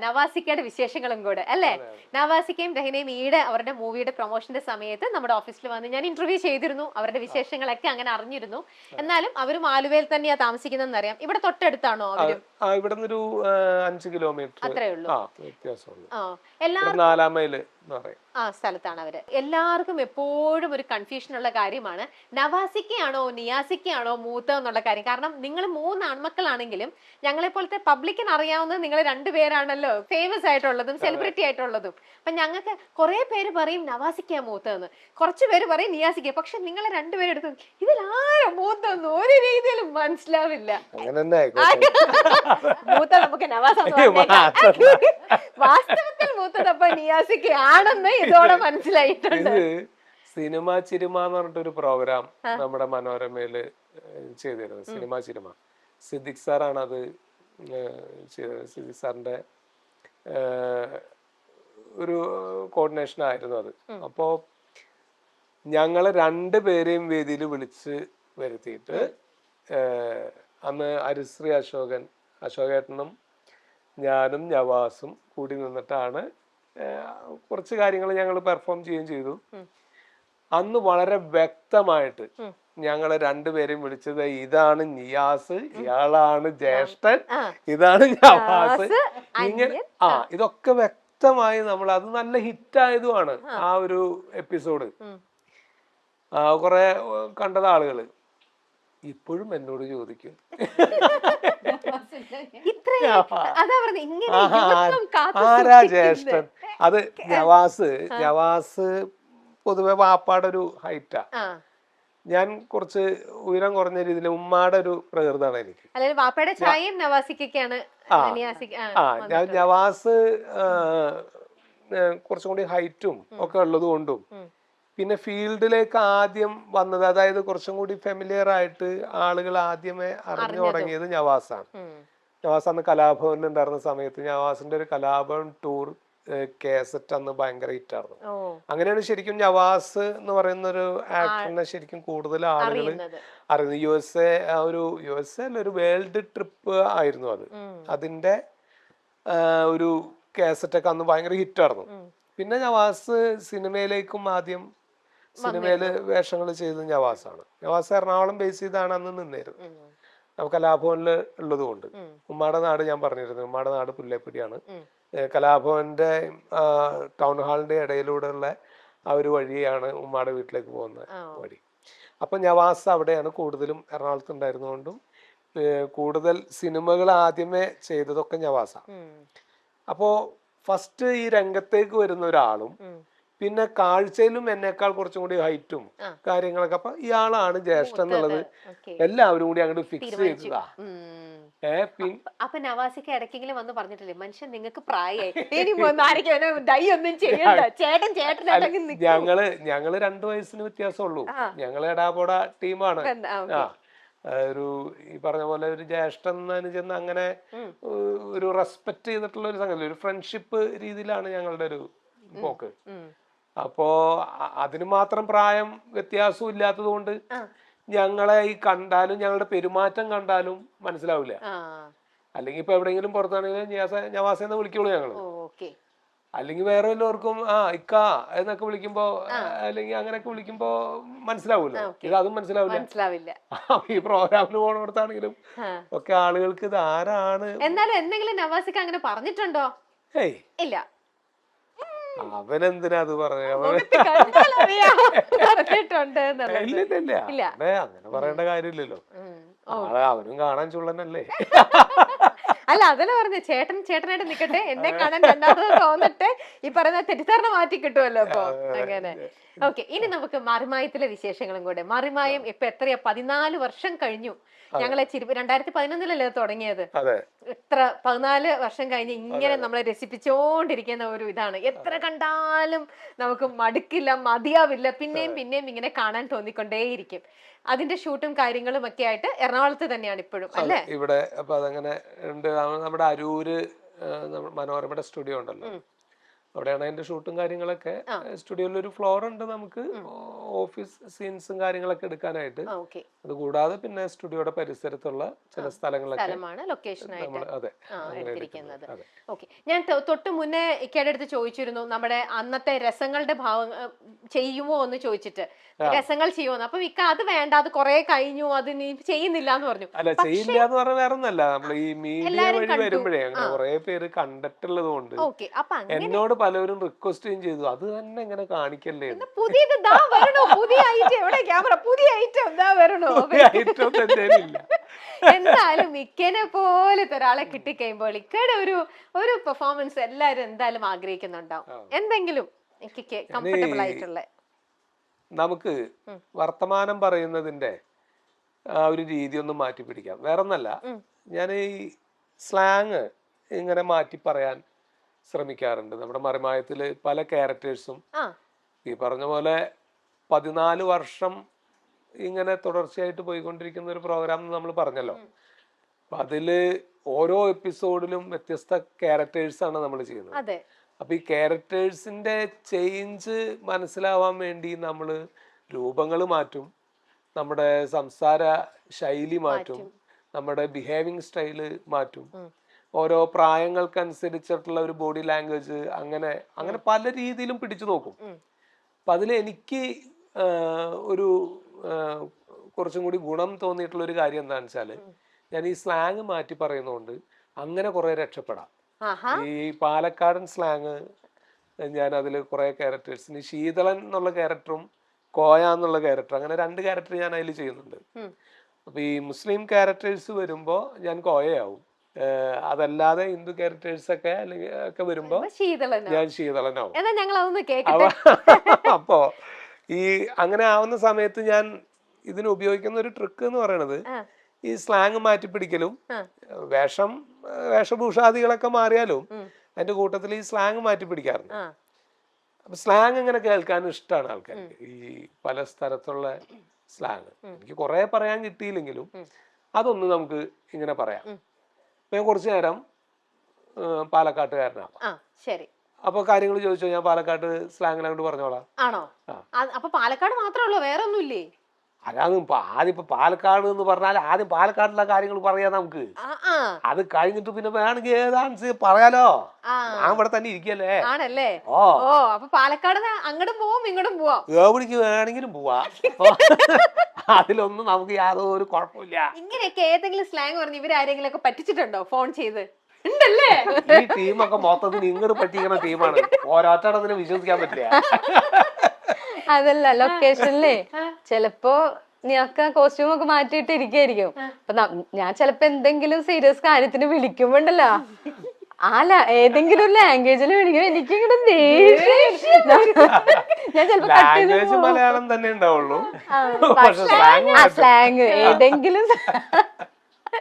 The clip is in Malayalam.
നവാസിക്കയുടെ വിശേഷങ്ങളും കൂടെ അല്ലേ? നവാസിക്കയും രഹിനയും ഈടെ അവരുടെ മൂവിയുടെ പ്രൊമോഷന്റെ സമയത്ത് നമ്മുടെ ഓഫീസിൽ വന്ന് ഞാൻ ഇന്റർവ്യൂ ചെയ്തിരുന്നു. അവരുടെ വിശേഷങ്ങളൊക്കെ അങ്ങനെ അറിഞ്ഞിരുന്നു. എന്നാലും അവരും ആലുവയിൽ തന്നെയാ താമസിക്കുന്നതെന്ന് അറിയാം ഇവിടെ തൊട്ടടുത്താണോ അവരും? ആ ഇവിടെ നിന്നൊരു അഞ്ച് കിലോമീറ്റർ അത്രേ ഉള്ളൂ. ആ വ്യത്യാസമുള്ളൂ. ആ നാലാം മൈൽ എന്ന് പറയും. ആ സ്ഥലത്താണ് അവർ. എല്ലാവർക്കും എപ്പോഴും ഒരു കൺഫ്യൂഷൻ ഉള്ള കാര്യമാണ്. നവാസിക്കയാണോ നിയാസിക്കയാണോ മൂത്ത എന്നുള്ള കാര്യം. കാരണം നിങ്ങൾ മൂന്ന് ആൺമക്കളാണെങ്കിലും ഞങ്ങളെ പോലത്തെ പബ്ലിക്കിന് അറിയാവുന്നത് നിങ്ങൾ രണ്ടുപേരാണല്ലോ ഫേമസ് ആയിട്ടുള്ളതും സെലിബ്രിറ്റി ആയിട്ടുള്ളതും. അപ്പൊ ഞങ്ങൾക്ക് കുറെ പേര് പറയും നവാസിക്ക മൂത്തതെന്ന്. കുറച്ച് പേര് പറയും നിയാസിക്ക പക്ഷെ നിങ്ങളെ രണ്ടുപേരും എടുത്തു ഇതിൽ ഇതിലാരാ മൂത്തെന്ന് ഒരു രീതിയിലും മനസ്സിലാവില്ല. അങ്ങനെ തന്നെ മൂത്ത നമുക്ക് നവാസ് വാസ്തവത്തിൽ മൂത്തതപ്പ നിയാസിക്ക് ആണെന്ന് ഇതോടെ മനസ്സിലായിട്ടുണ്ട്. സിനിമ ചിരിമ എന്ന് പറഞ്ഞിട്ടൊരു പ്രോഗ്രാം നമ്മുടെ മനോരമയിൽ ചെയ്തിരുന്നു. സിനിമ ചിരിമ. സിദ്ദിഖ് സാറാണ് അത് സിദ്ദിഖ് സാറിന്റെ ഒരു കോർഡിനേഷൻ ആയിരുന്നു അത്. അപ്പോ ഞങ്ങളെ രണ്ട് പേരെയും വേദിയിൽ വിളിച്ച് വരുത്തിയിട്ട് അന്ന് ഹരിശ്രീ അശോകൻ അശോകേട്ടനും ഞാനും നവാസും കൂടി നിന്നിട്ടാണ് കുറച്ച് കാര്യങ്ങൾ ഞങ്ങൾ പെർഫോം ചെയ്യുകയും ചെയ്തു. അന്ന് വളരെ വ്യക്തമായിട്ട് ഞങ്ങൾ രണ്ടുപേരെയും വിളിച്ചത് ഇതാണ് നിയാസ് ഇയാളാണ് ജ്യേഷ്ഠൻ ഇതാണ് നവാസ്. ഇങ്ങനെ ആ ഇതൊക്കെ വ്യക്തമായി നമ്മൾ അത് നല്ല ഹിറ്റായതുമാണ് ആ. ഒരു എപ്പിസോഡ്. കുറെ കണ്ടത് ആളുകൾ ഇപ്പോഴും എന്നോട് ചോദിക്കും. അതാ ഇങ്ങനെ ജ്യേഷ്ഠൻ? നവാസ് നവാസ് പൊതുവെ വാപ്പാടെ ഒരു ഹൈറ്റാ ഞാൻ കുറച്ച് ഉയരം കുറഞ്ഞ രീതിയിൽ ഉമ്മാടെ ഒരു പ്രകൃതമാണ് എനിക്ക്. വാപ്പയുടെ ചായയും നവാസിക്കൊക്കെയാണ് ആ. ഞാൻ നവാസ് കുറച്ചും കൂടി ഹൈറ്റും ഒക്കെ ഉള്ളത് കൊണ്ടും. പിന്നെ ഫീൽഡിലേക്ക് ആദ്യം വന്നത് അതായത് കുറച്ചും കൂടി ഫെമിലിയർ ആയിട്ട് ആളുകൾ ആദ്യമേ അറിഞ്ഞു തുടങ്ങിയത് നവാസാണ്. നവാസ് അന്ന് കലാഭവനിൽ ഉണ്ടായിരുന്ന സമയത്ത് നവാസിന്റെ ഒരു കലാഭവൻ ടൂർ കേസറ്റ് അന്ന് ഭയങ്കര ഹിറ്റായിരുന്നു അങ്ങനെയാണ് ശരിക്കും നവാസ് എന്ന് പറയുന്ന ഒരു ആക്ടറിനെ ശരിക്കും കൂടുതൽ ആളുകൾ അറിയുന്നത്. യു എസ് എ ഒരു യു എസ് എ ഒരു വേൾഡ് ട്രിപ്പ് ആയിരുന്നു അത്. അതിന്റെ ഒരു കേസറ്റ് ഒക്കെ അന്ന് ഭയങ്കര ഹിറ്റായിരുന്നു. പിന്നെ നവാസ് സിനിമയിലേക്കും ആദ്യം സിനിമയിൽ വേഷങ്ങൾ ചെയ്തത് നവാസാണ്. നവാസ് എറണാകുളം ബേസ് ചെയ്താണ് അന്ന് നിന്നിരുന്നത്. നമുക്ക് കലാഭവനിൽ ഉള്ളത് കൊണ്ട് ഉമ്മാടെ നാട് ഞാൻ പറഞ്ഞിരുന്നു. ഉമ്മാടെ നാട് പുല്ലേപ്പുരിയാണ് കലാഭവന്റെ ടൗൺ ഹാളിന്റെ ഇടയിലൂടെയുള്ള ആ ഒരു വഴിയാണ് ഉമ്മാടെ വീട്ടിലേക്ക് പോകുന്ന. വഴി. അപ്പൊ നവാസ് അവിടെയാണ് കൂടുതലും എറണാകുളത്ത് ഉണ്ടായിരുന്നുകൊണ്ടും കൂടുതൽ സിനിമകൾ ആദ്യമേ ചെയ്തതൊക്കെ നവാസാണ്. അപ്പോൾ അപ്പോ ഫസ്റ്റ് ഈ രംഗത്തേക്ക് വരുന്ന ഒരാളും. പിന്നെ കാഴ്ചയിലും എന്നെക്കാൾ കുറച്ചും കൂടി ഹൈറ്റും കാര്യങ്ങളൊക്കെ. അപ്പൊ ഇയാളാണ് ജ്യേഷ്ഠൻ എന്നുള്ളത്. എല്ലാവരും കൂടി അങ്ങോട്ട് ഫിക്സ് ചെയ്തു ചെയ്തതാ. അപ്പൊ നവാസിക്ക് ഇടയ്ക്കെങ്കിലും വന്ന് പറഞ്ഞിട്ടില്ലേ മനുഷ്യൻ നിങ്ങൾക്ക് പ്രായമായി ഞങ്ങൾ ഞങ്ങൾ രണ്ടു വയസ്സിന് വ്യത്യാസമുള്ളൂ. ഞങ്ങൾ എടാപോട ടീമാണ്. ഒരു ഈ പറഞ്ഞ പോലെ ഒരു ജ്യേഷ്ഠൻ ചെന്ന് അങ്ങനെ ഒരു റെസ്പെക്ട് ചെയ്തിട്ടുള്ള ഒരു സംഗതി. ഒരു ഫ്രണ്ട്ഷിപ്പ് രീതിയിലാണ് ഞങ്ങളുടെ ഒരു പോക്ക്. അപ്പോ അതിന് മാത്രം പ്രായം വ്യത്യാസവും ഇല്ലാത്തത് കൊണ്ട് ഞങ്ങളെ ഈ കണ്ടാലും ഞങ്ങളുടെ പെരുമാറ്റം കണ്ടാലും മനസ്സിലാവില്ല. അല്ലെങ്കിൽ ഇപ്പൊ എവിടെയെങ്കിലും പുറത്താണെങ്കിലും ഞവാസ എന്ന് വിളിക്കുള്ളൂ ഞങ്ങൾ. അല്ലെങ്കിൽ വേറെ വല്ലവർക്കും ആ ഇക്ക എന്നൊക്കെ വിളിക്കുമ്പോ അല്ലെങ്കിൽ അങ്ങനെയൊക്കെ വിളിക്കുമ്പോ മനസ്സിലാവൂല്ലോ. ഇത് അതും മനസ്സിലാവില്ല. മനസ്സിലാവില്ല. ഈ പ്രോഗ്രാമിന് പോണോടത്താണെങ്കിലും ആ. ഒക്കെ ആളുകൾക്ക് ഇത് ആരാണ്? എന്നാലും എന്തെങ്കിലും നവാസിക്ക് അങ്ങനെ പറഞ്ഞിട്ടുണ്ടോ? ഏയ്. ഇല്ല. അവനെന്തിനാ അത് പറഞ്ഞ? അവൻ മുഖത്ത് കണ്ടാൽ അറിയാം പറഞ്ഞിട്ടുണ്ട് എന്നുള്ളത്. ഇല്ല. അങ്ങനെ പറയേണ്ട കാര്യമില്ലല്ലോ. ആളെ അവനും കാണാൻ ചുള്ളനല്ലേ? അല്ല അതല്ല പറഞ്ഞ. ചേട്ടൻ ചേട്ടനായിട്ട് നിക്കട്ടെ. എന്നെ കാണാൻ രണ്ടാമത് തോന്നട്ടെ. ഈ പറയുന്ന തെറ്റിദ്ധാരണ മാറ്റി കിട്ടുമല്ലോ അപ്പൊ അങ്ങനെ. ഓക്കെ ഇനി നമുക്ക് മറിമായത്തിലെ വിശേഷങ്ങളും കൂടെ. മറിമായം ഇപ്പൊ എത്രയാ? പതിനാല് വർഷം കഴിഞ്ഞു. ഞങ്ങളെ ചിരി രണ്ടായിരത്തി പതിനൊന്നിലല്ലേ തുടങ്ങിയത്? എത്ര പതിനാല് വർഷം കഴിഞ്ഞ് ഇങ്ങനെ നമ്മളെ രസിപ്പിച്ചോണ്ടിരിക്കുന്ന ഒരു ഇതാണ്. എത്ര കണ്ടാലും നമുക്ക് മടുക്കില്ല മതിയാവില്ല. പിന്നെയും പിന്നെയും ഇങ്ങനെ കാണാൻ തോന്നിക്കൊണ്ടേയിരിക്കും. അതിന്റെ ഷൂട്ടും കാര്യങ്ങളും ഒക്കെ ആയിട്ട് എറണാകുളത്ത് തന്നെയാണ് ഇപ്പോഴും അല്ലേ? ഇവിടെ അപ്പൊ അതങ്ങനെ ഉണ്ട്. നമ്മുടെ അരൂര് മനോരമയുടെ സ്റ്റുഡിയോ ഉണ്ടല്ലോ. അവിടെയാണ് അതിന്റെ ഷൂട്ടും കാര്യങ്ങളൊക്കെ. സ്റ്റുഡിയോയിൽ ഒരു ഫ്ലോർ ഉണ്ട് നമുക്ക്. ഓഫീസ് സീൻസും കാര്യങ്ങളൊക്കെ എടുക്കാനായിട്ട്. അത് കൂടാതെ പിന്നെ സ്റ്റുഡിയോയുടെ പരിസരത്തുള്ള ചില സ്ഥലങ്ങളൊക്കെ അതെ എടുത്തിരിക്കുന്നത്. ഓക്കെ. ഞാൻ തൊട്ട് മുന്നേ ഇക്കയുടെ അടുത്ത് ചോദിച്ചിരുന്നു നമ്മുടെ അന്നത്തെ രസങ്ങളുടെ ഭാവം ചെയ്യുമോ എന്ന് ചോദിച്ചിട്ട്. രസങ്ങൾ ചെയ്യുമോ അപ്പൊ ഇക്ക അത് വേണ്ട അത് കുറെ കഴിഞ്ഞു അത് നീ ചെയ്യുന്നില്ല എന്ന് പറഞ്ഞു. അല്ല ചെയ്യില്ല എന്ന് പറഞ്ഞാൽ വേറെ ഒന്നല്ല നമ്മൾ ഈ മീഡിയ വഴി വരുമ്പോഴേ അങ്ങനെ കുറെ പേര് കണ്ടിട്ടുള്ളത് കൊണ്ട് എന്നോട് പലരും റിക്വസ്റ്റും ചെയ്തു. അത് തന്നെ ഇങ്ങനെ കാണിക്കല്ലേ? എന്ന്. പുതിയത് ദാ വരണോ? പുതിയ ഐറ്റം എവിടെ ക്യാമറ പുതിയ ഐറ്റം ദാ വരണോ? അപ്പൊ ഐറ്റം തന്നെ ഇല്ല. എന്തായാലും ഇക്കനെ പോലത്തെ ഒരാളെ കിട്ടിക്കഴിയുമ്പോൾ ഇക്കയുടെ ഒരു ഒരു പെർഫോമൻസ് എല്ലാരും എന്തായാലും ആഗ്രഹിക്കുന്നുണ്ടാവും. എന്തെങ്കിലും കംഫർട്ടബിൾ ആയിട്ടുള്ള നമുക്ക് വർത്തമാനം പറയുന്നതിന്റെ ആ ഒരു രീതി ഒന്ന് മാറ്റി പിടിക്കാം വേറെ ഒന്നല്ല ഞാൻ ഈ സ്ലാങ് ഇങ്ങനെ മാറ്റി പറയാൻ ശ്രമിക്കാറുണ്ട്. നമ്മുടെ മറിമായത്തിൽ പല ക്യാരക്ടേഴ്സും ഈ പറഞ്ഞ പോലെ പതിനാല് വർഷം ഇങ്ങനെ തുടർച്ചയായിട്ട് പോയിക്കൊണ്ടിരിക്കുന്ന ഒരു പ്രോഗ്രാം നമ്മൾ പറഞ്ഞല്ലോ. അപ്പൊ അതിൽ ഓരോ എപ്പിസോഡിലും വ്യത്യസ്ത ക്യാരക്ടേഴ്സ് ആണ് നമ്മൾ ചെയ്യുന്നത്. അപ്പൊ ഈ ക്യാരക്ടേഴ്സിന്റെ ചേഞ്ച് മനസ്സിലാവാൻ വേണ്ടി നമ്മൾ രൂപങ്ങൾ മാറ്റും നമ്മുടെ സംസാര ശൈലി മാറ്റും നമ്മുടെ ബിഹേവിങ് സ്റ്റൈൽ മാറ്റും. ഓരോ പ്രായങ്ങൾക്കനുസരിച്ചിട്ടുള്ള ഒരു ബോഡി ലാംഗ്വേജ് അങ്ങനെ അങ്ങനെ പല രീതിയിലും പിടിച്ചു നോക്കും. അപ്പൊ അതിൽ എനിക്ക് ഒരു കുറച്ചും കൂടി ഗുണം തോന്നിയിട്ടുള്ള ഒരു കാര്യം എന്താണെന്ന് വെച്ചാൽ ഞാൻ ഈ സ്ലാങ് മാറ്റി പറയുന്നതുകൊണ്ട് അങ്ങനെ കുറെ രക്ഷപ്പെടാം. ഈ പാലക്കാടൻ സ്ലാങ് ഞാൻ അതിൽ കുറെ ക്യാരക്ടേഴ്സിന് ശീതളൻ എന്നുള്ള ക്യാരക്ടറും കോയ എന്നുള്ള ക്യാരക്ടർ അങ്ങനെ രണ്ട് ക്യാരക്ടർ ഞാൻ അതിൽ ചെയ്യുന്നുണ്ട്. അപ്പൊ ഈ മുസ്ലിം ക്യാരക്ടേഴ്സ് വരുമ്പോ ഞാൻ കോയയാവും. അതല്ലാതെ ഹിന്ദു ക്യാരക്ടേഴ്സ് ഒക്കെ അല്ലെങ്കിൽ ഒക്കെ വരുമ്പോ ഞാൻ ശീതളനോ ഞാൻ ശീതളനാവും. അപ്പോ ഈ അങ്ങനെ ആവുന്ന സമയത്ത് ഞാൻ ഇതിന് ഉപയോഗിക്കുന്ന ഒരു ട്രിക്ക് എന്ന് പറയണത് ഈ സ്ലാങ് മാറ്റി പിടിക്കലും വേഷം വേഷഭൂഷാദികളൊക്കെ മാറിയാലും അതിന്റെ കൂട്ടത്തിൽ ഈ സ്ലാങ് മാറ്റി പിടിക്കാറുണ്ട് ആ. അപ്പൊ സ്ലാങ് ഇങ്ങനെ കേൾക്കാൻ ഇഷ്ടമാണ് ആൾക്കാർക്ക്. ഈ പല സ്ഥലത്തുള്ള സ്ലാങ് എനിക്ക് കുറെ പറയാൻ കിട്ടിയില്ലെങ്കിലും അതൊന്ന് നമുക്ക് ഇങ്ങനെ പറയാം. ഞാൻ കുറച്ചു നേരം പാലക്കാട്ടുകാരനാണ്. ശരി. അപ്പൊ കാര്യങ്ങൾ ചോദിച്ചോ? ഞാൻ പാലക്കാട്ട് സ്ലാങ്ങിൽ അങ്ങോട്ട് പറഞ്ഞോളാം. ആണോ? അപ്പൊ പാലക്കാട് വേറെ ഒന്നുമില്ലേ അതാണ് ആദ്യം ഇപ്പൊ പാലക്കാട് എന്ന് പറഞ്ഞാൽ ആദ്യം പാലക്കാടുള്ള കാര്യങ്ങൾ പറയാം നമുക്ക്. അത് കഴിഞ്ഞിട്ട് പിന്നെ വേണമെങ്കിൽ ഏതാൻസ് പറയാലോ? ഞാൻ ഇവിടെ തന്നെ ഇരിക്കല്ലേ? ആണല്ലേ? ഓ. അപ്പൊ പാലക്കാട് അങ്ങോട്ടും പോവാം ഇങ്ങോട്ടും പോവാം. എവിടേക്ക് വേണമെങ്കിലും പോവാ. അതിലൊന്നും നമുക്ക് യാതൊരു കുഴപ്പമില്ല. ഇങ്ങനെയൊക്കെ ഏതെങ്കിലും സ്ലാങ് പറഞ്ഞ് ഇവരാരെങ്കിലും ഒക്കെ പറ്റിച്ചിട്ടുണ്ടോ ഫോൺ ചെയ്ത്? ഉണ്ടല്ലേ? ഈ ടീമൊക്കെ മൊത്തത്തിൽ ഇങ്ങോട്ട് പറ്റിക്കുന്ന ടീമാണ് ഓരോറ്റടത്തിന് വിശ്വസിക്കാൻ പറ്റില്ല. അതല്ല ലൊക്കേഷനിലേ ചെലപ്പോ ആ കോസ്റ്റ്യൂം ഒക്കെ മാറ്റിയിട്ട് ഇരിക്കായിരിക്കും അപ്പൊ ഞാൻ ചെലപ്പോ എന്തെങ്കിലും സീരിയസ് കാര്യത്തിന് വിളിക്കുമ്പോണ്ടല്ലോ ആ ല- ഏതെങ്കിലും ഒരു ലാംഗ്വേജിൽ വേണമെങ്കിൽ എനിക്ക് ഇങ്ങനെ ദേഷ്യം. ഞാൻ ചെലപ്പോ ലാംഗ്വേജ് മലയാളം തന്നെ ഉണ്ടാവുള്ളൂ. സ്ലാങ് ഏതെങ്കിലും